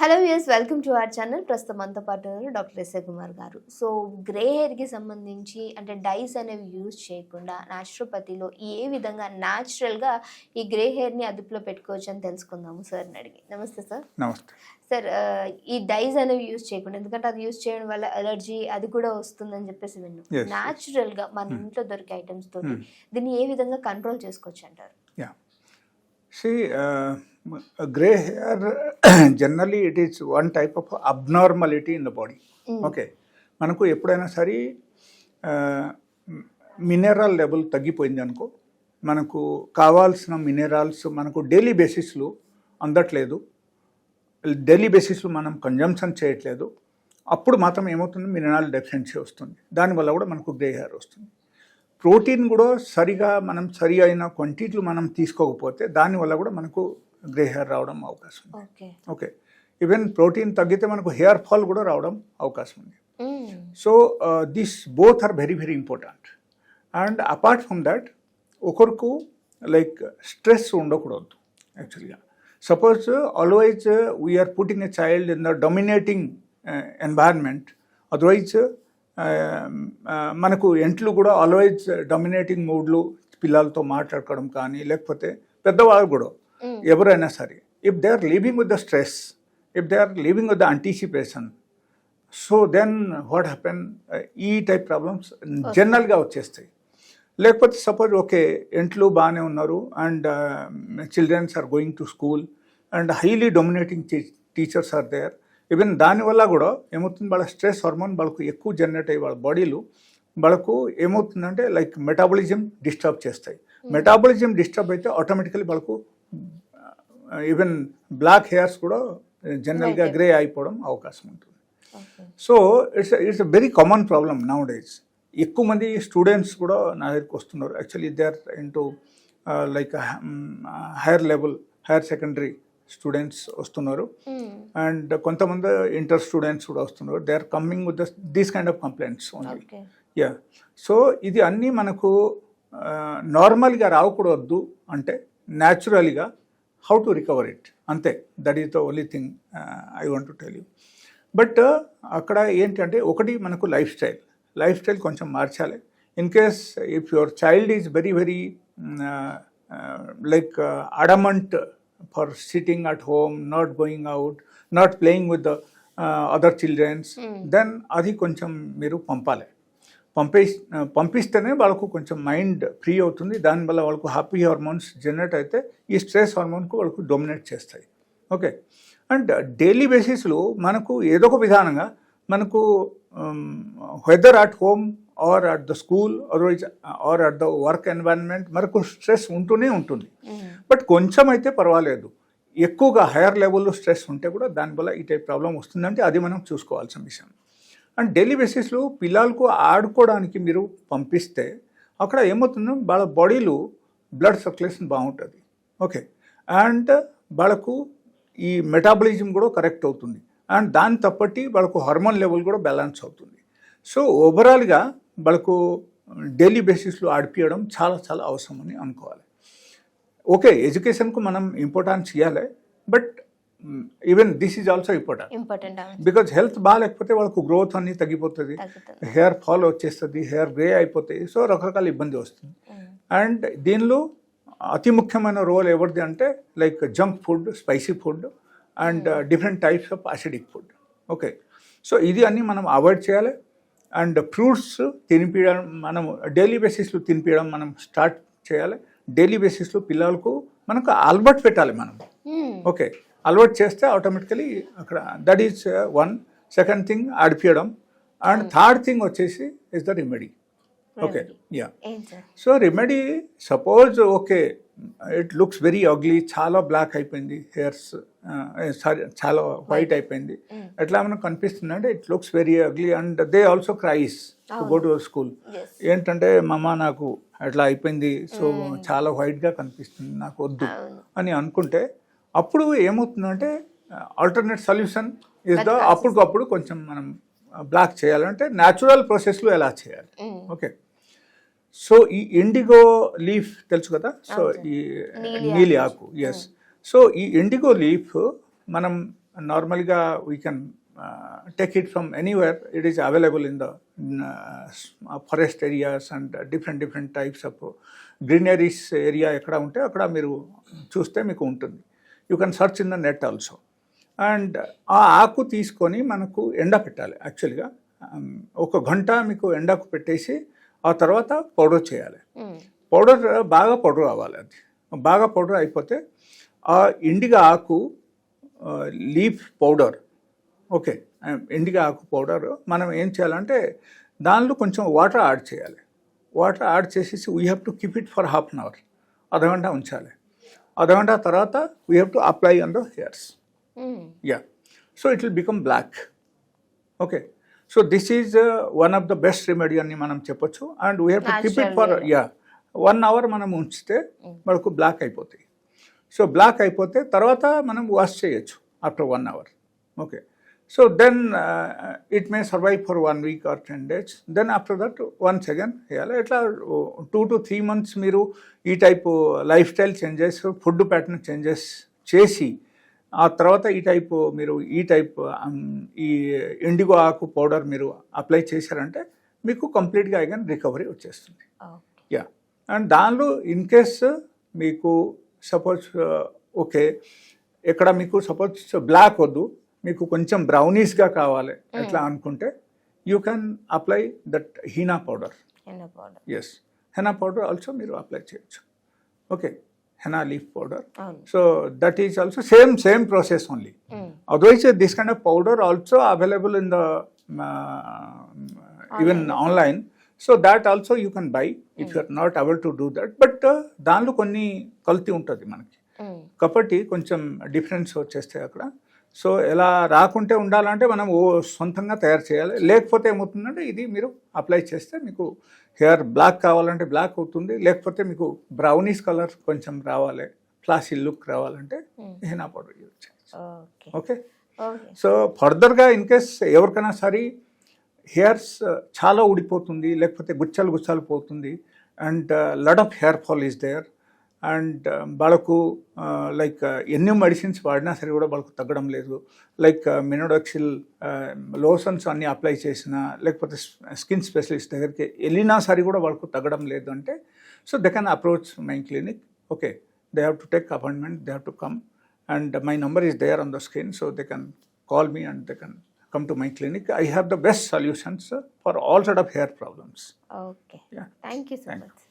Hello yes welcome to our channel ప్రస్తుతం మనతో పాటు ఉన్నారు డాక్టర్ ఎస్ఏ కుమార్ గారు. సో గ్రే హెయిర్కి సంబంధించి అంటే డైస్ అనేవి యూజ్ చేయకుండా న్యాచురోపతిలో ఏ విధంగా న్యాచురల్గా ఈ గ్రే హెయిర్ని అదుపులో పెట్టుకోవచ్చు అని తెలుసుకుందాము సార్ని అడిగి. నమస్తే సార్ నమస్తే. సార్ ఈ డైస్ అనేవి యూజ్ చేయకుండా ఎందుకంటే అది యూజ్ చేయడం వల్ల అలర్జీ అది కూడా వస్తుందని చెప్పేసి విన్నాం. న్యాచురల్గా మన Hmm. ఇంట్లో దొరికే ఐటమ్స్ తోటి Hmm. దీన్ని ఏ విధంగా కంట్రోల్ చేసుకోవచ్చు అంటారు? Grey hair generally it is one type of abnormality in the body. Okay మనకు ఎప్పుడైనా సరే మినరల్ లెవెల్ తగ్గిపోయింది అనుకో మనకు కావాల్సిన మినరల్స్ మనకు డైలీ బేసిస్లో అందట్లేదు. డైలీ బేసిస్లో మనం కన్జంప్షన్ చేయట్లేదు. అప్పుడు మాత్రం ఏమవుతుంది? మినరల్ డెఫిషియన్సీ వస్తుంది. దానివల్ల కూడా మనకు గ్రే హెయిర్ వస్తుంది. ప్రోటీన్ కూడా సరిగా మనం సరి అయిన క్వాంటిటీలు మనం తీసుకోకపోతే దానివల్ల కూడా మనకు గ్రే హెయిర్ రావడం అవకాశం ఉంది. ఓకే. ఈవెన్ ప్రోటీన్ తగ్గితే మనకు హెయిర్ ఫాల్ కూడా రావడం అవకాశం ఉంది. So this both are very very important and apart from that ఒకరికి లైక్ స్ట్రెస్ ఉండకూడదు యాక్చువల్గా suppose always we are putting a child in the dominating environment otherwise మనకు ఎంట్లు కూడా ఆల్వైజ్ డొమినేటింగ్ మూడ్లు పిల్లలతో మాట్లాడుకోవడం కానీ లేకపోతే పెద్దవాళ్ళు కూడా ఎవరైనా సరే if they are living with the stress if they are living with the anticipation so then what happen ఈ టైప్ ప్రాబ్లమ్స్ జనరల్గా వచ్చేస్తాయి. లేకపోతే సపోజ్ ఓకే ఇంట్లో బాగానే ఉన్నారు and childrens are going to school and highly dominating teachers are there even దానివల్ల కూడా ఏమవుతుంది? వాళ్ళ స్ట్రెస్ హార్మోన్ వాళ్ళకు ఎక్కువ జనరేట్ అయ్యి వాళ్ళ బాడీలో వాళ్ళకు ఏమవుతుందంటే లైక్ మెటాబలిజం డిస్టర్బ్ చేస్తాయి. మెటాబలిజం డిస్టర్బ్ అయితే ఆటోమేటికలీ వాళ్ళకు ఈవెన్ బ్లాక్ హెయిర్స్ కూడా జనరల్గా. గ్రే అయిపోవడం అవకాశం ఉంటుంది. So it's it's very common problem nowadays ఎక్కువ మంది స్టూడెంట్స్ కూడా నా దగ్గరికి వస్తున్నారు. Actually they are into like higher level higher secondary students వస్తున్నారు. అండ్ కొంతమంది ఇంటర్ స్టూడెంట్స్ కూడా వస్తున్నారు. They are coming with these kind of complaints only yeah so ఇది అన్నీ మనకు నార్మల్గా రాకూడదు అంటే న్యాచురల్గా హౌ టు రికవర్ ఇట్. అంతే. That is the only thing I want to tell you but అక్కడ ఏంటంటే ఒకటి మనకు లైఫ్ స్టైల్. లైఫ్ స్టైల్ కొంచెం మార్చాలి. In case if your child is very very like adamant for sitting at home not going out not playing with the other childrens then అది కొంచెం మీరు పంపాలి. పంపే పంపిస్తేనే వాళ్ళకు కొంచెం మైండ్ ఫ్రీ అవుతుంది. దానివల్ల వాళ్ళకు హ్యాపీ హార్మోన్స్ జనరేట్ అయితే ఈ స్ట్రెస్ హార్మోన్కు వాళ్ళకు డొమినేట్ చేస్తాయి. ఓకే. అండ్ డైలీ బేసిస్లో మనకు ఏదో ఒక విధానంగా మనకు whether at home or at the school otherwise or at the work environment మనకు స్ట్రెస్ ఉంటూనే ఉంటుంది. బట్ కొంచెం అయితే పర్వాలేదు. ఎక్కువగా హైయర్ లెవెల్లో స్ట్రెస్ ఉంటే కూడా దానివల్ల ఈ టైప్ ప్రాబ్లం వస్తుందంటే అది మనం చూసుకోవాల్సిన విషయం. అండ్ డైలీ బేసిస్లో పిల్లలకు ఆడుకోవడానికి మీరు పంపిస్తే అక్కడ ఏమవుతుందో వాళ్ళ బాడీలో బ్లడ్ సర్క్యులేషన్ బాగుంటుంది. ఓకే. అండ్ వాళ్ళకు ఈ మెటాబలిజం కూడా కరెక్ట్ అవుతుంది. అండ్ దాని తప్పటి వాళ్ళకు హార్మోన్ లెవెల్ కూడా బ్యాలెన్స్ అవుతుంది. సో ఓవరాల్గా వాళ్ళకు డైలీ బేసిస్లో ఆడిపించడం చాలా చాలా అవసరం అని అనుకోవాలి. ఓకే ఎడ్యుకేషన్కు మనం ఇంపార్టెన్స్ ఇవ్వాలి but even this is also important important because health బాగాలేకపోతే వాళ్ళకు గ్రోత్ అన్ని తగ్గిపోతుంది. హెయిర్ ఫాల్ వచ్చేస్తుంది హెయిర్ గ్రే అయిపోతాయి సో రకరకాల ఇబ్బంది వస్తుంది. అండ్ దీనిలో అతి ముఖ్యమైన రోల్ ఎవరిది అంటే like junk food spicy food and different types of acidic food okay so ఇది అన్ని మనం అవాయిడ్ చేయాలి. అండ్ ఫ్రూట్స్ తినిపించడం మనం డైలీ బేసిస్లో తినిపించడం మనం స్టార్ట్ చేయాలి. డైలీ బేసిస్లో పిల్లలకు మనకు అలవాటు పెట్టాలి మనం. ఓకే అలవాటు చేస్తే ఆటోమేటికలీ అక్కడ that is one second thing ఆడిపియడం. And third thing వచ్చేసి is the remedy okay yeah so remedy suppose okay it looks very ugly చాలా బ్లాక్ అయిపోయింది హెయిర్స్ సారీ చాలా వైట్ అయిపోయింది. ఎట్లా మనకు కనిపిస్తుంది అంటే it looks very ugly and they also cries to go to school ఏంటంటే మమ్మ నాకు అట్లా అయిపోయింది సో చాలా వైట్గా కనిపిస్తుంది నాకు వద్దు అని అనుకుంటే అప్పుడు ఏమవుతుందంటే ఆల్టర్నేట్ సొల్యూషన్ ఇస్ ద అప్పటికప్పుడు కొంచెం మనం బ్లాక్ చేయాలంటే న్యాచురల్ ప్రాసెస్లో ఎలా చేయాలి. ఓకే. సో ఈ ఇండిగో లీఫ్ తెలుసు కదా? సో ఈ నీలి నీలి ఆకు. ఎస్ సో ఈ ఇండిగో లీఫ్ మనం నార్మల్గా we can take it from anywhere it is available in the forest areas and different different types of greeneries area ఎక్కడ ఉంటే అక్కడ మీరు చూస్తే మీకు ఉంటుంది. You can search in the net also. And ఆ ఆకు తీసుకొని మనకు ఎండ పెట్టాలి యాక్చువల్గా. ఒక గంట మీకు ఎండకు పెట్టేసి ఆ తర్వాత పౌడర్ చేయాలి. పౌడర్ బాగా పౌడర్ అవ్వాలి అది. బాగా పౌడర్ అయిపోతే ఆ ఇండిగా ఆకు లీఫ్ పౌడర్. ఓకే. ఇండిగా ఆకు పౌడర్ మనం ఏం చేయాలంటే దానిలో కొంచెం వాటర్ యాడ్ చేయాలి. వాటర్ యాడ్ చేసేసి we have to keep it for half an hour. అర్ధగంట ఉంచాలి. అర్ధగంట తర్వాత we have to apply on the hairs. Yeah so it will become black okay so this is one of the best remedy అని మనం చెప్పొచ్చు. And we have to keep it for. Yeah one hour మనం ఉంచితే మనకు black అయిపోతాయి. So black అయిపోతే తర్వాత మనం వాష్ చేయొచ్చు after one hour okay so then it may survive for one week or ten days then after that once again వేయాలి ఇట్లా టూ టు త్రీ మంత్స్ మీరు ఈ type life style changes food pattern changes చేసి ఆ తర్వాత ఈ type మీరు ఈ టైప్ ఈ ఇండిగో ఆకు పౌడర్ మీరు అప్లై చేశారంటే మీకు కంప్లీట్గా అగైన్ రికవరీ వచ్చేస్తుంది. యా అండ్ దానిలో ఇన్ కేస్ మీకు సపోజ్ ఓకే ఇక్కడ మీకు సపోజ్ బ్లాక్ వద్దు మీకు కొంచెం బ్రౌనీస్గా కావాలి. ఎట్లా అనుకుంటే you can apply that henna powder powder yes henna powder also మీరు అప్లై చేయొచ్చు. Okay henna leaf powder so that is also same same process only of powder also available in the uh, even online. So that also you can buy if you are not able to do that. But uh, దానిలో కొన్ని కల్తీ ఉంటుంది మనకి. కాబట్టి కొంచెం difference వచ్చేస్తాయి అక్కడ. So ఎలా రాకుంటే ఉండాలంటే మనం ఓ సొంతంగా తయారు చేయాలి. లేకపోతే ఏమవుతుందంటే ఇది మీరు అప్లై చేస్తే మీకు హెయిర్ బ్లాక్ కావాలంటే బ్లాక్ అవుతుంది. లేకపోతే మీకు బ్రౌనీస్ కలర్ కొంచెం రావాలి. క్లాసీ లుక్ రావాలంటే హెనా పౌడర్ యూజ్ చేయొచ్చు ఓకే. ఓకే? ఓకే. సో ఫర్దర్గా ఇన్ కేస్ ఎవరికైనా సరే హెయిర్స్ చాలా ఊడిపోతుంది. లేకపోతే గుచ్చాలు గుచ్చాలు పోతుంది. And lot of hair fall is there and వాళ్ళకు లైక్ ఎన్ని మెడిసిన్స్ వాడినా సరే కూడా వాళ్ళకు తగ్గడం లేదు. లైక్ మినోడక్సిల్ లోషన్స్ అన్ని అప్లై చేసినా లేకపోతే స్కిన్ స్పెషలిస్ట్ దగ్గరికి వెళ్ళినా సరే కూడా వాళ్ళకు తగ్గడం లేదు అంటే so they can approach my clinic okay they have to take appointment they have to come and my number is there on the screen so they can call me and they can come to my clinic. I have the best solutions uh, for all sort of hair problems. Okay Yeah. Thank you so Thank much